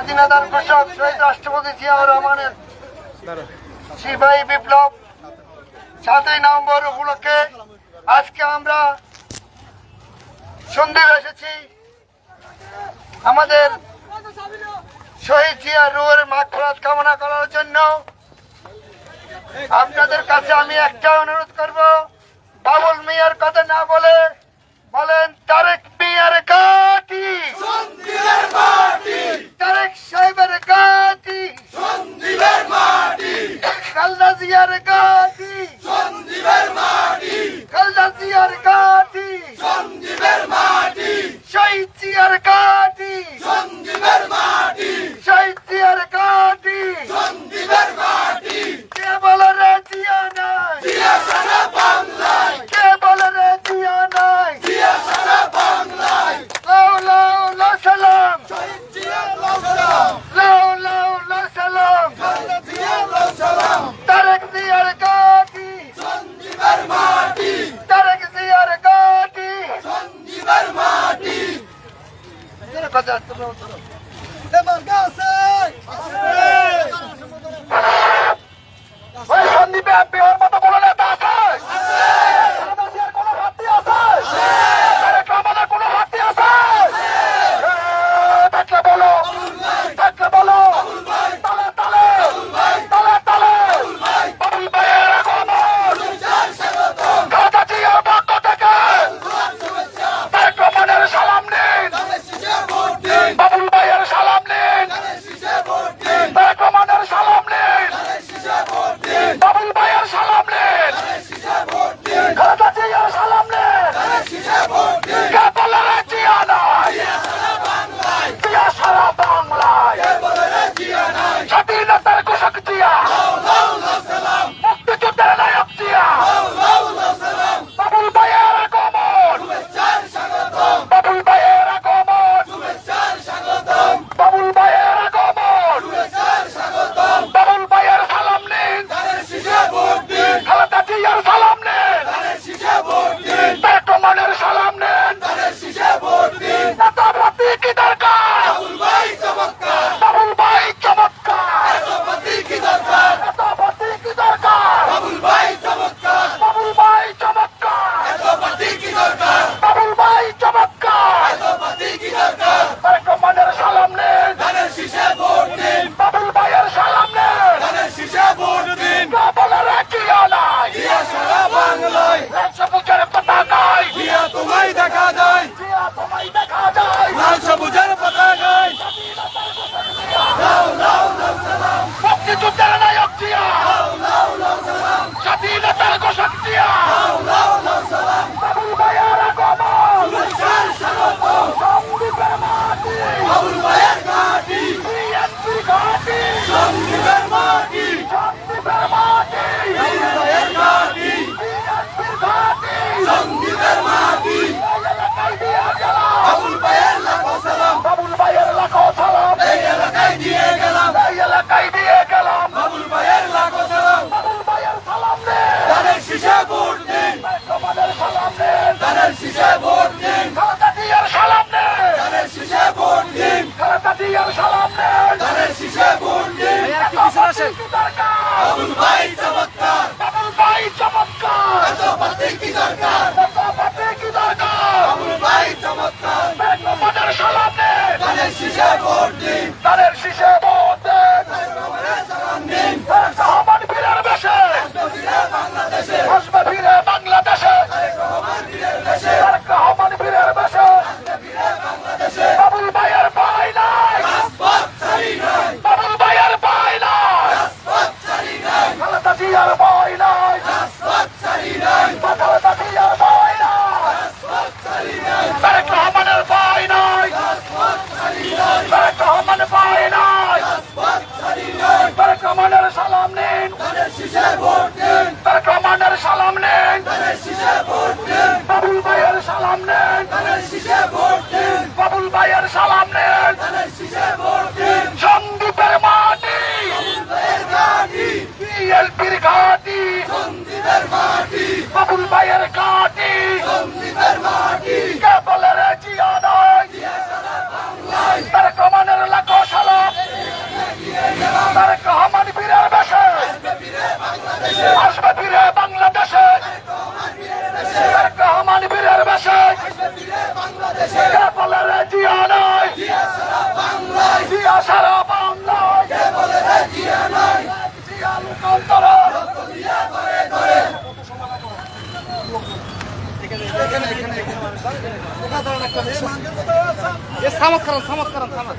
স্বাধীনতার ঘোষক শহীদ রাষ্ট্রপতি জিয়াউর রহমানের সিপাহী বিপ্লব সাতই নভেম্বর উপলক্ষে আজকে আমরা সন্ধে এসেছি। আমাদের শহীদ জিয়া রুয়ের মাখরাত কামনা করার জন্য। আপনাদের কাছে আমি একটা অনুরোধ করব বাবুল মিয়ার কথা না বলে বলেন তারেক Demar Gansay! দিয়ে সালাম দেন। ধানের শীষে ভোট চমৎকার। তারেক রহমান বীরের বেশে আসবে বীরে বাংলাদেশে। তারেক রহমান বীরের বেশে বলে জিয়া নয় জিয়া সারা বাংলায়। জিয়া নয় জিয়া লোকান্তরা সামত করেন সামত করেন সামত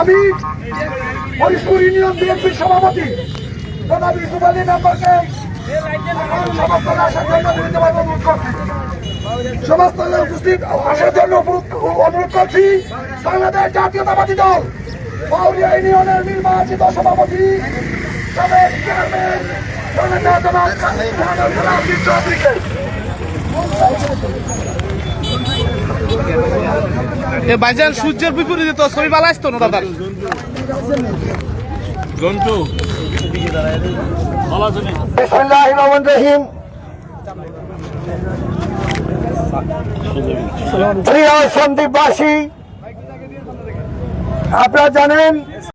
আমি হরিশপুর ইউনিয়ন বিএনপির সভাপতি। জনাব জন্য সমস্ত উপস্থিত আসার জন্য অনুরোধ করছি বাংলাদেশ জাতীয়তাবাদী দল। পাউরিয়া ইউনিয়নের নির্বাচিত সভাপতি সাবেক চেয়ারম্যান ভাইজান সূর্যের বিপরীতে তো ছবি ভালো আসতো না দাদা জন্টু। বিসমিল্লাহ রহমান রহিম। প্রিয় সন্দীপবাসী আপনারা জানেন